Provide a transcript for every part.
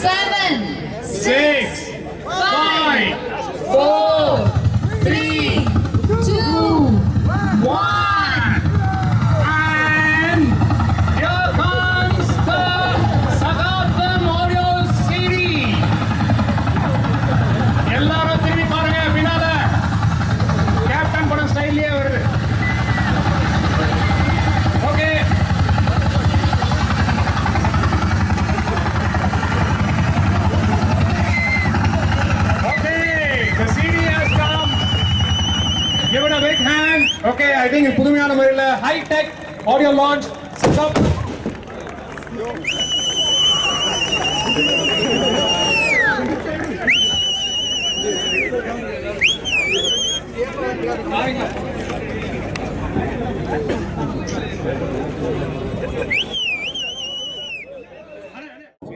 seven, six, ஐ think புதுமையான முறையில் high tech audio launch setup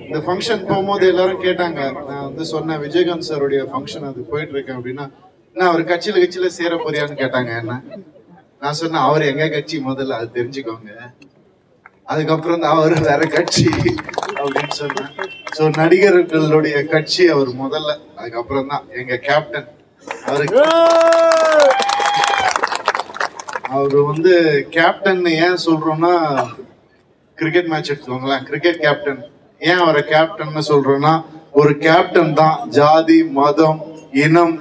இந்த ஃபங்க்ஷன் போகும்போது எல்லாரும் கேட்டாங்க. நான் வந்து சொன்னேன் விஜயகாந்த் சாருடைய ஃபங்க்ஷன் அது போயிட்டு இருக்கேன் அப்படின்னா நான் அவர் கட்சியில கட்சியில சேர போறியான்னு கேட்டாங்க என்ன? நான் சொன்னேன் அவர் எங்க கட்சி முதல்ல? அது தெரிஞ்சுக்கோங்க. அதுக்கப்புறம் தான் அவர் வேற கட்சி அப்படின்னு சொன்னேன் ஸோ நடிகர்களுடைய கட்சி அவர் முதல்ல. அதுக்கப்புறம் தான் எங்க கேப்டன் அவருக்கு. அவர் வந்து கேப்டன் ஏன் சொல்றோம்னா கிரிக்கெட் மேட்ச் எடுத்துக்கோங்களேன். கிரிக்கெட் கேப்டன் ஏன் அவரை கேப்டன்னு சொல்றோம்னா ஒரு கேப்டன் தான். ஜாதி மதம் இனம்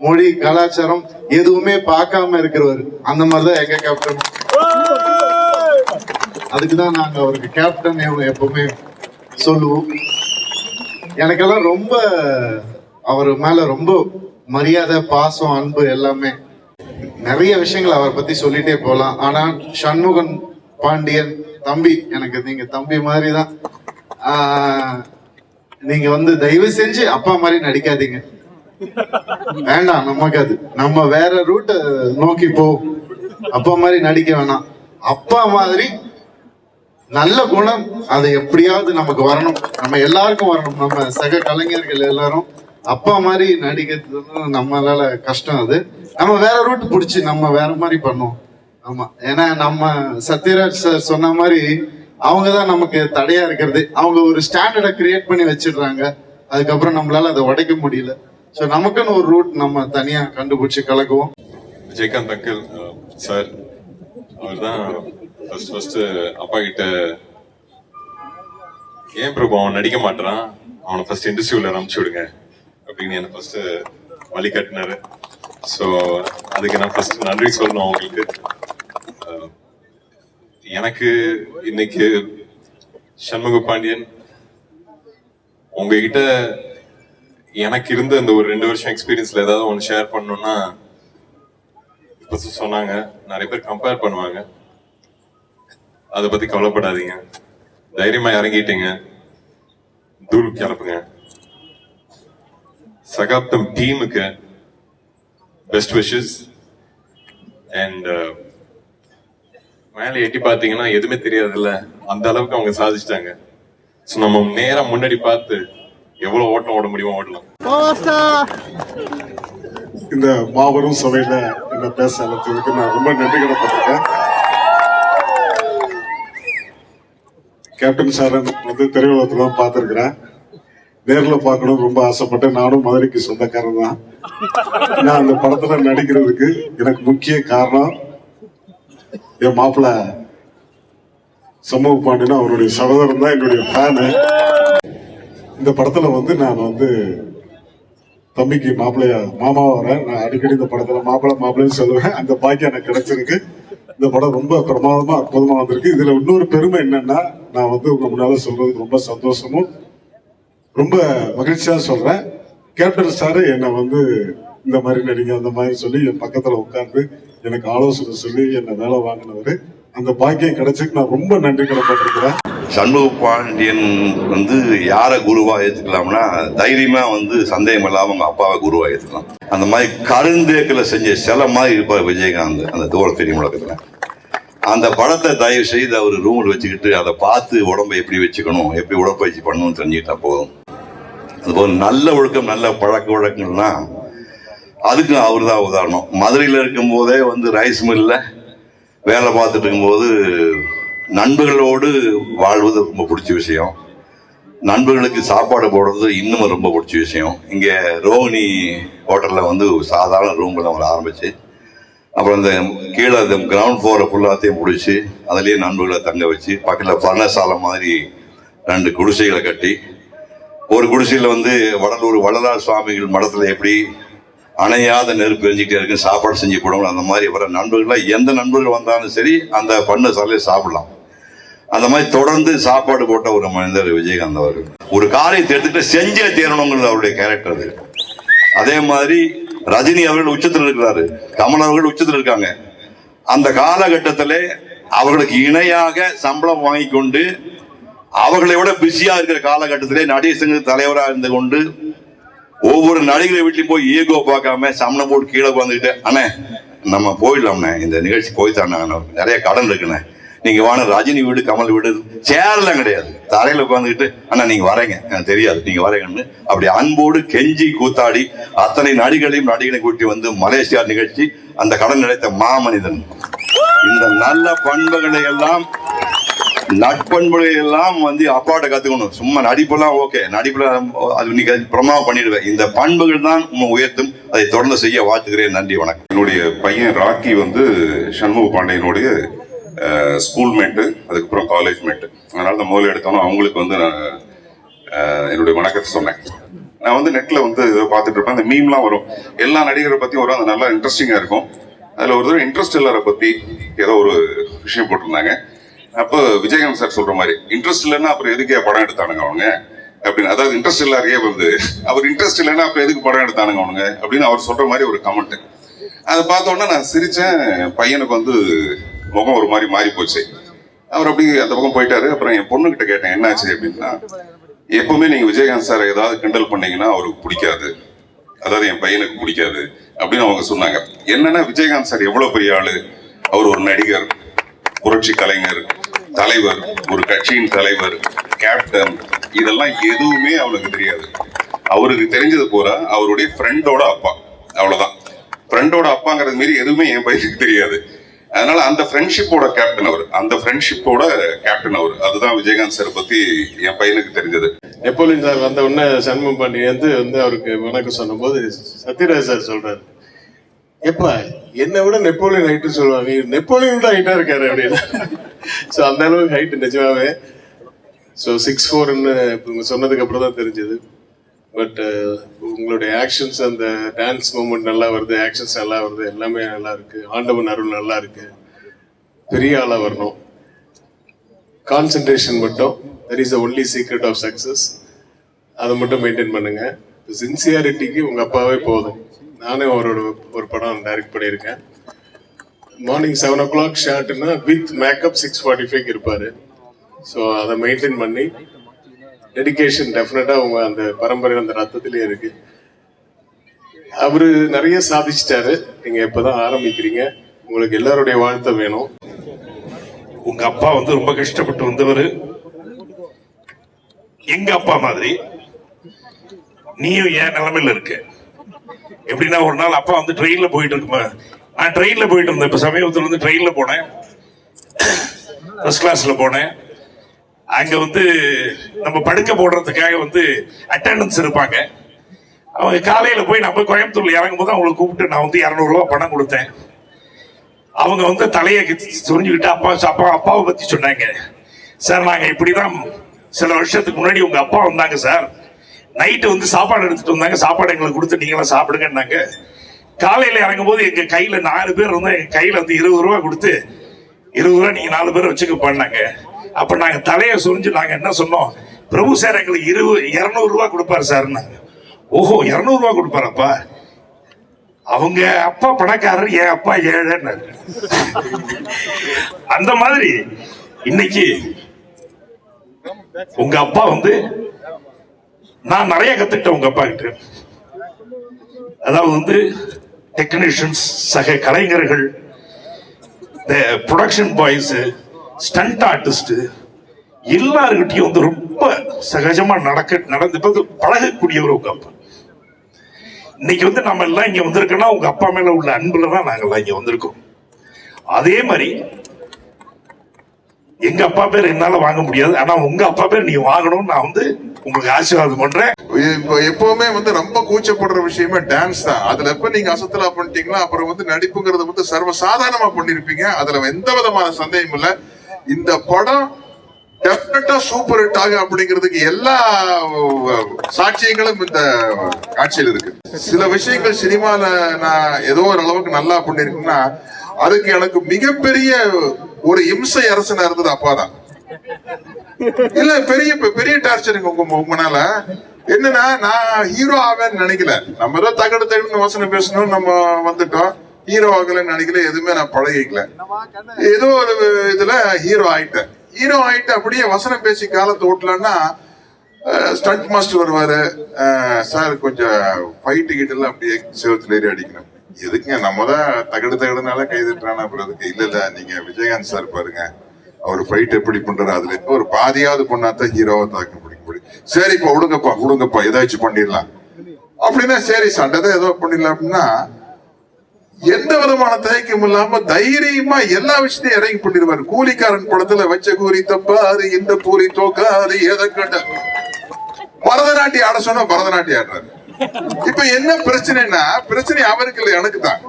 மொழி கலாச்சாரம் எதுவுமே பார்க்காம இருக்கிறவர் அந்த மாதிரிதான் எங்க கேப்டன் அதுக்கு தான் நாங்க அவருக்கு கேப்டன் எப்பவுமே சொல்லுவோம். எனக்கெல்லாம் ரொம்ப அவர் மேல ரொம்ப மரியாதை பாசம் அன்பு எல்லாமே. நிறைய விஷயங்கள் அவரை பத்தி சொல்லிட்டே போகலாம். ஆனா சண்முகன் பாண்டியன் தம்பி எனக்கு நீங்க தம்பி மாதிரி தான் நீங்க வந்து தயவு செஞ்சு அப்பா மாதிரி நடிக்காதீங்க. வேண்டாம் நமக்கு அது. நம்ம வேற ரூட்டை நோக்கி போ. அப்பா மாதிரி நடிக்க வேணாம். அப்பா மாதிரி நல்ல குணம் அது எப்படியாவது நமக்கு வரணும். நம்ம எல்லாருக்கும் வரணும். நம்ம சக கலைஞர்கள் எல்லாரும் அப்பா மாதிரி நடிக்கிறது நம்மளால கஷ்டம் அது. நம்ம வேற ரூட் பிடிச்சி நம்ம வேற மாதிரி பண்ணுவோம். ஆமா. ஏன்னா நம்ம சத்யராஜ் சார் சொன்ன மாதிரி அவங்க தான் நமக்கு தடையா இருக்கிறது. அவங்க ஒரு ஸ்டாண்டர்டை கிரியேட் பண்ணி வச்சிடுறாங்க. அதுக்கப்புறம் நம்மளால அதை உடைக்க முடியல. ஸோ நமக்குன்னு ஒரு ரூட் நம்ம தனியா கண்டுபிடிச்சு கலக்குவோம். விஜயகாந்த் அங்கிள் சார் அவர் தான் ஃபர்ஸ்ட் ஃபர்ஸ்ட் அப்பா கிட்ட ஏன் பிரபு அவன் நடிக்க மாட்டான் அவனை ஃபர்ஸ்ட் இன்டர்வியூல அனுப்பிச்சு விடுங்க. அப்படின்னு என்ன ஃபர்ஸ்ட் வழி கட்டினாரு ஸோ அதுக்கு நான் ஃபர்ஸ்ட் நன்றி சொல்லணும் அவங்களுக்கு. Uh, எனக்கு இன்னைக்கு சண்முக பாண்டியன் உங்ககிட்ட எனக்கு இருந்த இந்த ஒரு ரெண்டு வருஷம் எக்ஸ்பீரியன்ஸ்ல ஏதாவது ஒன்று ஷேர் பண்ணணும்னா இப்போ சொன்னாங்க. நிறைய பேர் கம்பேர் பண்ணுவாங்க. அதை பத்தி கவலைப்படாதீங்க. தைரியமா இறங்கிட்டீங்க. தூள் கிளப்புங்க. சகாப்தம் டீமுக்கு பெஸ்ட் விஷஸ் அண்ட் மேலே எட்டி பார்த்தீங்கன்னா எதுவுமே தெரியாதுல்ல. அந்த அளவுக்கு அவங்க சாதிச்சிட்டாங்க. ஸோ நம்ம நேரம் முன்னாடி பார்த்து எவ்வளவு ஓட்டம் ஓட முடியுமோ ஓடலாம். இந்த மாபெரும் சபையில என்ன பேச அழைத்ததுக்கு நான் ரொம்ப நன்றி கடப்பட்டிருக்கேன் கேப்டன் சார் வந்து திரையுலகத்துல தான் பார்த்துருக்கிறேன். நேரில் பார்க்கணும் ரொம்ப ஆசைப்பட்டேன் நானும் மதுரைக்கு சொந்தக்காரன் தான். நான் அந்த படத்துல நடிக்கிறதுக்கு எனக்கு முக்கிய காரணம் என் மாப்பிள்ள சமூக பாண்டியன். அவருடைய சகோதரன் தான் என்னுடைய ஃபேனு இந்த படத்துல வந்து நான் வந்து தம்பிக்கு மாப்பிள்ளையா மாமாவா வரேன். நான் அடிக்கடி இந்த படத்துல மாப்பிள்ளை மாப்பிள்ளைன்னு சொல்லுவேன். அந்த பாக்கியம் எனக்கு கிடைச்சிருக்கு. இந்த படம் ரொம்ப பிரமாதமா அற்புதமா வந்திருக்கு. இதுல இன்னொரு பெருமை என்னன்னா நான் வந்து உங்க முன்னால சொல்றதுக்கு ரொம்ப சந்தோஷமும் ரொம்ப மகிழ்ச்சியா சொல்றேன். கேப்டன் சார் என்னை வந்து இந்த மாதிரி நடிங்க அந்த மாதிரி சொல்லி என் பக்கத்துல உட்காந்து எனக்கு ஆலோசனை சொல்லி என்னை வேலை வாங்கினவர். அந்த பாக்கியம் கிடைச்சதுக்கு நான் ரொம்ப நன்றி கடப்பட்டிருக்கிறேன் சண்முக பாண்டியன் வந்து யாரை குருவாக ஏற்றுக்கலாம்னா தைரியமாக வந்து சந்தேகம் இல்லாமல் அவங்க அப்பாவை குருவாக ஏற்றுக்கலாம் அந்த மாதிரி கருந்தேக்கில் செஞ்ச சில மாதிரி இருப்பார் விஜயகாந்த் அந்த தூர தெரிய முழக்கத்துல அந்த படத்தை தயவு செய்து அவர் ரூமில் வச்சுக்கிட்டு அதை பார்த்து உடம்பை எப்படி வச்சுக்கணும் எப்படி உடற்பயிற்சி பண்ணணும்னு தெரிஞ்சுக்கிட்டா போதும். அதுபோல் நல்ல ஒழுக்கம் நல்ல பழக்க வழக்கங்கள்னா அதுக்கு அவர் தான் உதாரணம். மதுரையில் இருக்கும்போதே வந்து ரைஸ் மில்லில் வேலை பார்த்துட்டு இருக்கும்போது நண்பர்களோடு வாழ்வது ரொம்ப பிடிச்ச விஷயம். நண்பர்களுக்கு சாப்பாடு போடுறது இன்னும் ரொம்ப பிடிச்ச விஷயம். இங்கே ரோஹிணி ஹோட்டலில் வந்து சாதாரண ரூமில் நம்ம ஆரம்பிச்சு. அப்புறம் இந்த கீழே இந்த கிரவுண்ட் ஃப்ளோரை ஃபுல்லாத்தையும் பிடிச்சி அதுலேயே நண்பர்களை தங்க வச்சு பக்கத்தில் பர்ணசாலை மாதிரி ரெண்டு குடிசைகளை கட்டி. ஒரு குடிசையில் வந்து வடலூர் வள்ளலார் சுவாமிகள் மடத்தில் எப்படி அணையாத நெருப்பு எரிஞ்சிக்கிட்டே இருக்கு சாப்பாடு செஞ்சு போடணும் அந்த மாதிரி வர நண்பர்களாக எந்த நண்பர்கள் வந்தாலும் சரி அந்த பண்ண சாலையை சாப்பிடலாம். அந்த மாதிரி தொடர்ந்து சாப்பாடு போட்ட ஒரு மனிதர் விஜயகாந்த் அவர்கள். ஒரு காரியத்தை எடுத்துட்டு செஞ்சே தீரணுங்கிறது அவருடைய கேரக்டர் அது. அதே மாதிரி ரஜினி அவர்கள் உச்சத்தில் இருக்கிறாரு கமல் அவர்கள் உச்சத்தில் இருக்காங்க. அந்த காலகட்டத்தில் அவர்களுக்கு இணையாக சம்பளம் வாங்கி கொண்டு அவர்களை விட பிஸியாக இருக்கிற காலகட்டத்திலே நடிகர் சங்க தலைவராக இருந்து கொண்டு ஒவ்வொரு நடிகர் வீட்லையும் போய் ஈகோ பார்க்காம சமணம் போட்டு கீழே உட்காந்துக்கிட்டு அண்ணே நம்ம போயிடலாம்ண்ணே. இந்த நிகழ்ச்சி போய்த்தாண்ணே நிறைய கடன் இருக்குண்ணே. நீங்க வாங்க ரஜினி வீடு கமல் வீடு சேர்லாம் கிடையாது. தரையில உட்காந்துக்கிட்டு அண்ணா நீங்க வரீங்க. எனக்கு தெரியாது. நீங்க வரீங்கன்னு. அப்படி அன்போடு கெஞ்சி கூத்தாடி அத்தனை நடிகளையும் நடிகனை கூட்டி வந்து மலேசியா நிகழ்ச்சி அந்த கடன் நிலைத்த மாமனிதன். இந்த நல்ல பண்புகளை எல்லாம் நட்பண்புகளை எல்லாம் வந்து அப்பாட்ட கத்துக்கணும். சும்மா நடிப்பெல்லாம் ஓகே நடிப்புல அது இன்னைக்கு பிரமாவம் பண்ணிடுவேன். இந்த பண்புகள் தான் உம்மை உயர்த்தும். அதை தொடர்ந்து செய்ய வாழ்த்துக்கிறேன் நன்றி வணக்கம். என்னுடைய பையன் ராக்கி வந்து சண்முக பாண்டியனுடைய ஸ்கூல் மேட்டு அதுக்கப்புறம் காலேஜ் மேட்டு அதனால தான் முதல்ல எடுத்தோம் அவங்களுக்கு வந்து நான் என்னுடைய வணக்கத்தை சொன்னேன். நான் வந்து நெட்டில் வந்து ஏதோ பார்த்துட்டு இருப்பேன். அந்த மீம்லாம் வரும். எல்லா நடிகரை பற்றியும் வரும். அது நல்லா இன்ட்ரெஸ்டிங்காக இருக்கும். அதில் ஒரு தடவை இன்ட்ரெஸ்ட் இல்லாத பற்றி ஏதோ ஒரு விஷயம் போட்டிருந்தாங்க. அப்போ விஜயகாந்த் சார் சொல்ற மாதிரி இன்ட்ரெஸ்ட் இல்லைன்னா அப்புறம் எதுக்கே படம் எடுத்தானுங்க அவங்க அப்படின்னு அதாவது இன்ட்ரெஸ்ட் இல்லாரையே வந்து அவர் இன்ட்ரெஸ்ட் இல்லைன்னா அப்புறம் எதுக்கு படம் எடுத்தானுங்க அவனுங்க? அப்படின்னு அவர் சொல்ற மாதிரி ஒரு கமெண்ட் அதை பார்த்தோன்னா நான் சிரிச்சேன் பையனுக்கு வந்து முகம் ஒரு மாதிரி மாறி போச்சு அவர் அப்படி அந்த பக்கம் போயிட்டாரு. அப்புறம் என் பொண்ணுகிட்ட கேட்டேன் என்னாச்சு? அப்படின்னா எப்பவுமே நீங்க விஜயகாந்த் சார் ஏதாவது கிண்டல் பண்ணீங்கன்னா அவருக்கு பிடிக்காது. அதாவது என் பையனுக்கு பிடிக்காது. அப்படின்னு அவங்க சொன்னாங்க. என்னன்னா விஜயகாந்த் சார் எவ்வளவு பெரிய ஆளு. அவர் ஒரு நடிகர் புரட்சி கலைஞர். தலைவர் ஒரு கட்சியின் தலைவர் கேப்டன் இதெல்லாம் எதுவுமே அவனுக்கு தெரியாது. அவருக்கு தெரிஞ்சது பூரா அவருடைய ஃப்ரெண்டோட அப்பா அவ்வளவுதான். ஃப்ரெண்டோட அப்பாங்கிறது மாரி எதுவுமே என் பையனுக்கு தெரியாது. அதனால அந்த ஃப்ரெண்ட்ஷிப்போட கேப்டன் அவர். அந்த ஃப்ரெண்ட்ஷிப்போட கேப்டன் அவர். அதுதான் விஜயகாந்த் சார் பத்தி என் பையனுக்கு தெரிஞ்சது. நெப்போலியன் சார் வந்த உடனே சண்முகம் பாண்டியன் வந்து வந்து அவருக்கு வணக்கம் சொன்னபோது சத்யராஜ் சார் சொல்றாரு. எப்ப? என்னை விட நெப்போலியன் ஹைட்டு சொல்லுவாங்க. நெப்போலியன் தான் ஹைட்டா இருக்காரு அப்படின்னு. ஸோ அந்த அளவுக்கு ஹைட் நிஜமாவே. ஸோ சிக்ஸ் ஃபோர்னு இவங்க சொன்னதுக்கு அப்புறம் தான் தெரிஞ்சது. பட் uh, உங்களுடைய ஆக்ஷன்ஸ் அந்த டான்ஸ் மூமெண்ட் நல்லா வருது ஆக்ஷன்ஸ் நல்லா வருது எல்லாமே நல்லா இருக்கு. ஆண்டவன் அருள் நல்லா இருக்கு. பெரிய ஆளாக வரணும். கான்சென்ட்ரேஷன் மட்டும். That is the only secret of success அதை மட்டும் மெயின்டைன் பண்ணுங்க. சின்சியாரிட்டிக்கு உங்க அப்பாவே போதும். நானே அவரோட ஒரு படம் டைரக்ட் பண்ணியிருக்கேன். Morning seven o'clock ஷார்ட்னா with makeup six forty five இருப்பாரு. ஸோ அதை மெயின்டைன் பண்ணி டெடிகேஷன் டெஃபினட்டா அவங்க அந்த பரம்பரை அந்த ரத்தத்திலே இருக்கு. அவரு நிறைய சாதிச்சிட்டாரு. நீங்க இப்பதான் ஆரம்பிக்கிறீங்க. உங்களுக்கு எல்லாருடைய வாழ்த்த வேணும். உங்க அப்பா வந்து ரொம்ப கஷ்டப்பட்டு வந்தவர். எங்க அப்பா மாதிரி நீயும் என் நிலைமையில இருக்க. எப்படின்னா ஒரு நாள் அப்பா வந்து ட்ரெயினில் போயிட்டு இருக்குமா? நான் ட்ரெயினில் போயிட்டு இருந்தேன். இப்போ சமீபத்தில் வந்து ட்ரெயினில் போனேன். ஃபஸ்ட் கிளாஸில் போனேன். அங்கே வந்து நம்ம படுக்க போடுறதுக்காக வந்து அட்டெண்டன்ஸ் இருப்பாங்க. அவங்க காலையில் போய் நம்ம கோயம்புத்தூர்ல இறங்கும் போது அவங்களை கூப்பிட்டு நான் வந்து இரநூறுவா பணம் கொடுத்தேன். அவங்க வந்து தலையை சொரிஞ்சுக்கிட்டு அப்பா அப்பா அப்பாவை பற்றி சொன்னாங்க. சார் நாங்கள் இப்படி தான் சில வருஷத்துக்கு முன்னாடி உங்கள் அப்பா வந்தாங்க சார். நைட்டு வந்து சாப்பாடு எடுத்துட்டு வந்தாங்க. சாப்பாடு எங்களுக்கு கொடுத்து நீங்களாம் சாப்பிடுங்கன்னாங்க. காலையில் இறங்கும் போது எங்கள் கையில் நாலு பேர் வந்து எங்கள் கையில் வந்து இருபது ரூபா கொடுத்து இருபது ரூபா நீங்கள் நாலு பேர் வச்சுக்க பண்ணாங்க அப்போ நாங்கள் தலையை சொரிஞ்சு நாங்கள் என்ன சொன்னோம்? பிரபு சார் எங்களுக்கு இருபது இரநூறுவா கொடுப்பாரு சார்னாங்க ஓஹோ இரநூறுவா கொடுப்பாரப்பா. அவங்க அப்பா பணக்காரர் என் அப்பா ஏழைன்னு அந்த மாதிரி இன்னைக்கு உங்க அப்பா வந்து நான் நிறைய கத்துக்கிட்டேன் உங்க அப்பா கிட்ட. அதாவது வந்து டெக்னீஷியன்ஸ் சக கலைஞர்கள் ப்ரொடக்ஷன் பாய்ஸ் ஸ்டண்ட் ஆர்டிஸ்ட் எல்லாருக்கிட்டையும் வந்து ரொம்ப சகஜமா நடக்க நடந்து பழகக்கூடியவர் உங்க அப்பா. இன்னைக்கு வந்து நம்ம எல்லாம் இங்க வந்திருக்கோம்னா உங்க அப்பா மேல உள்ள அன்புல தான் நாங்கெல்லாம் இங்க வந்திருக்கோம். அதே மாதிரி எங்க அப்பா பேர் என்னால வாங்க முடியாது. ஆனா உங்க அப்பா பேர் நீங்க வாங்கணும்னு நான் வந்து உங்களுக்கு ஆசீர்வாதம் பண்றேன். இப்போ எப்பவுமே வந்து ரொம்ப கூச்சப்படுற விஷயமே டான்ஸ் தான். அதுல எப்ப நீங்க அசத்தலா பண்ணிட்டீங்களா அப்புறம் வந்து நடிப்புங்கிறத வந்து சர்வசாதாரணமா பண்ணிருப்பீங்க. அதுல எந்த விதமான சந்தேகம் இல்ல. இந்த படம் டெஃபினட்டா சூப்பர் ஹிட் ஆகும் அப்படிங்கிறதுக்கு எல்லா சாட்சியங்களும் இந்த காட்சியில் இருக்கு. சில விஷயங்கள் சினிமால நான் ஏதோ ஒரு அளவுக்கு நல்லா பண்ணிருக்கேன்னா அதுக்கு எனக்கு மிகப்பெரிய ஒரு இம்சை அரசனா இருந்தது அப்பாதான். இல்ல பெரிய பெரிய டார்ச்சருங்க உங்க உங்கனால என்னன்னா நான் ஹீரோ ஆவேன்னு நினைக்கல. நம்ம ஏதோ தகடு தகடுன்னு வசனம் பேசணும் நம்ம வந்துட்டோம். ஹீரோ ஆகலன்னு நினைக்கல எதுவுமே நான் பழகிக்கல. ஏதோ ஒரு இதுல ஹீரோ ஆயிட்டேன். ஹீரோ ஆயிட்டு அப்படியே வசனம் பேசி காலத்தை ஓட்டலன்னா ஸ்டண்ட் மாஸ்டர் வருவாரு. சார் கொஞ்சம் ஃபைட்டு கிட்ட எல்லாம் அப்படியே செவத்துல ஏறி அடிக்கணும். எதுக்குங்க நம்ம தான் தகடு தகடுனால கைதட்டுறானா அப்புறம் இல்ல இல்ல நீங்க விஜயகாந்த் சார் பாருங்க. அவர் ஃபைட் எப்படி பண்றாரு அதுல இப்போ ஒரு பாதியாவது பண்ணாதான் ஹீரோவை தாக்க பிடிக்க முடியும். சரி இப்ப விடுங்கப்பா விடுங்கப்பா ஏதாச்சும் பண்ணிடலாம். அப்படின்னா சரி சண்டை தான் ஏதோ பண்ணிடலாம் அப்படின்னா எந்த விதமான தயக்கம் இல்லாம தைரியமா எல்லா விஷயத்தையும் இறங்கி பண்ணிடுவாரு. கூலிக்காரன் படத்துல வச்ச கூலி தப்பாது இந்த பூரி தோக்காது எதை கேட்ட. பரதநாட்டியம் ஆட சொன்னா பரதநாட்டியம் ஆடுறாரு. இப்ப என்ன பிரச்சனைனா பிரச்சனை அவருக்கு இல்ல எனக்கு தான்.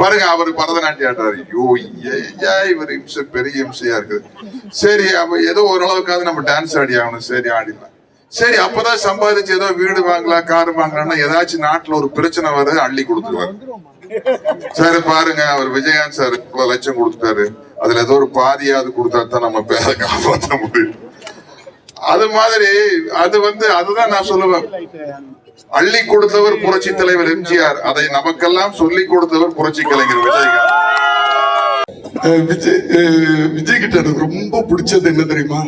பாருங்க அவரு பரதநாட்டியம் ஆடுறாரு ஐயோ ஐயா இவர் இம்சை பெரிய இம்சையா இருக்குது. சரி அப்ப ஏதோ ஓரளவுக்காவது நம்ம டான்ஸ் ஆடி ஆகணும். சரி ஆடிடலாம். சரி அப்பதான் சம்பாதிச்சு ஏதோ வீடு வாங்கலாம் கார் வாங்கலாம்னா ஏதாச்சும் நாட்டுல ஒரு பிரச்சனை வருது அள்ளி கொடுத்துருவாரு. சார் பாருங்க அவர் விஜயகாந்த் சார் இவ்வளவு லட்சம் கொடுத்துட்டாரு. அதுல ஏதோ ஒரு பாதியாவது கொடுத்தா தான் நம்ம பேரை காப்பாற்ற முடியும். அது மாதிரி அது வந்து அதுதான் நான் சொல்லுவேன். அள்ளி கொடுத்தவர் புரட்சி தலைவர் எம்ஜிஆர். அதை நமக்கெல்லாம் சொல்லி கொடுத்தவர் புரட்சி கலைஞர் விஜயகாந்த். விஜய் விஜய் கிட்ட எனக்கு ரொம்ப பிடிச்சது என்ன தெரியுமா?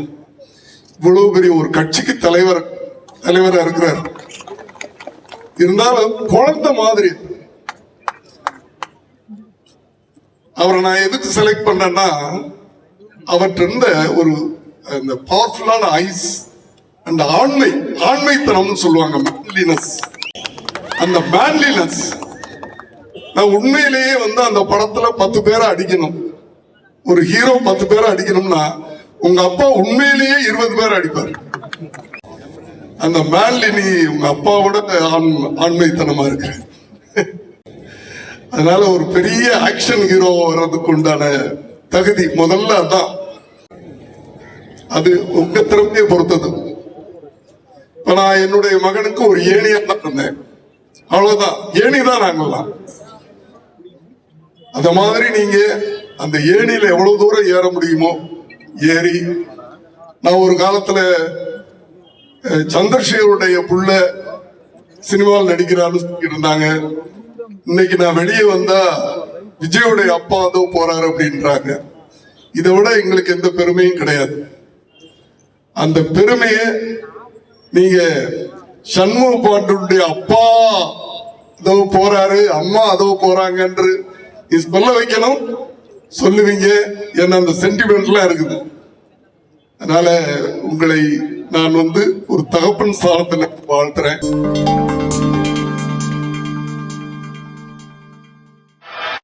இவ்வளவு பெரிய ஒரு கட்சிக்கு தலைவர் தலைவரா இருக்கிறார். இருந்தாலும் குழந்தை மாதிரி. அவரை நான் எதுக்கு செலக்ட் பண்ணேன்னா அவர்கிட்ட இருந்த ஒரு அந்த பவர்ஃபுல்லான ஐஸ் அந்த ஆண்மை ஆண்மைத்தனம்னு சொல்லுவாங்க மேன்லினஸ் அந்த மேன்லினஸ் நான் உண்மையிலேயே வந்து அந்த படத்துல பத்து பேரை அடிக்கணும். ஒரு ஹீரோ பத்து பேரை அடிக்கணும்னா உங்க அப்பா உண்மையிலேயே இருபது பேர் அடிப்பார். அந்த மேன்லினி உங்க அப்பாவோட ஆண்மைத்தனமா இருக்கு. அதனால ஒரு பெரிய ஆக்ஷன் ஹீரோ வர்றதுக்கு உண்டான தகுதி முதல்ல அதான். அது உங்க திறமையை பொறுத்தது. நான் என்னுடைய மகனுக்கு ஒரு ஏணியா தான் இருந்தேன். அவ்வளவுதான். ஏணிதான் நாங்கெல்லாம் அந்த மாதிரி நீங்க அந்த ஏணியில எவ்வளவு தூரம் ஏற முடியுமோ ஏறி நான் ஒரு காலத்துல சந்திரசேகருடைய புள்ள சினிமாவில் நடிக்கிறான்னு சொல்லியிருந்தாங்க இருந்தாங்க. இன்னைக்கு நான் வெளியே வந்தா விஜயோடைய அப்பா அதோ போறாரு அப்படின்றாங்க. இதை விட எங்களுக்கு எந்த பெருமையும் கிடையாது. அந்த பெருமையை நீங்க சண்முக பாண்டுடைய அப்பா அதோ போறாரு அம்மா அதோ போறாங்க என்று சொல்ல வைக்கணும். சொல்லுவீங்க என்ன அந்த சென்டிமெண்ட்லாம் இருக்குது. அதனால உங்களை நான் வந்து ஒரு தகப்பன் ஸ்தானத்தில் வாழ்த்துறேன்.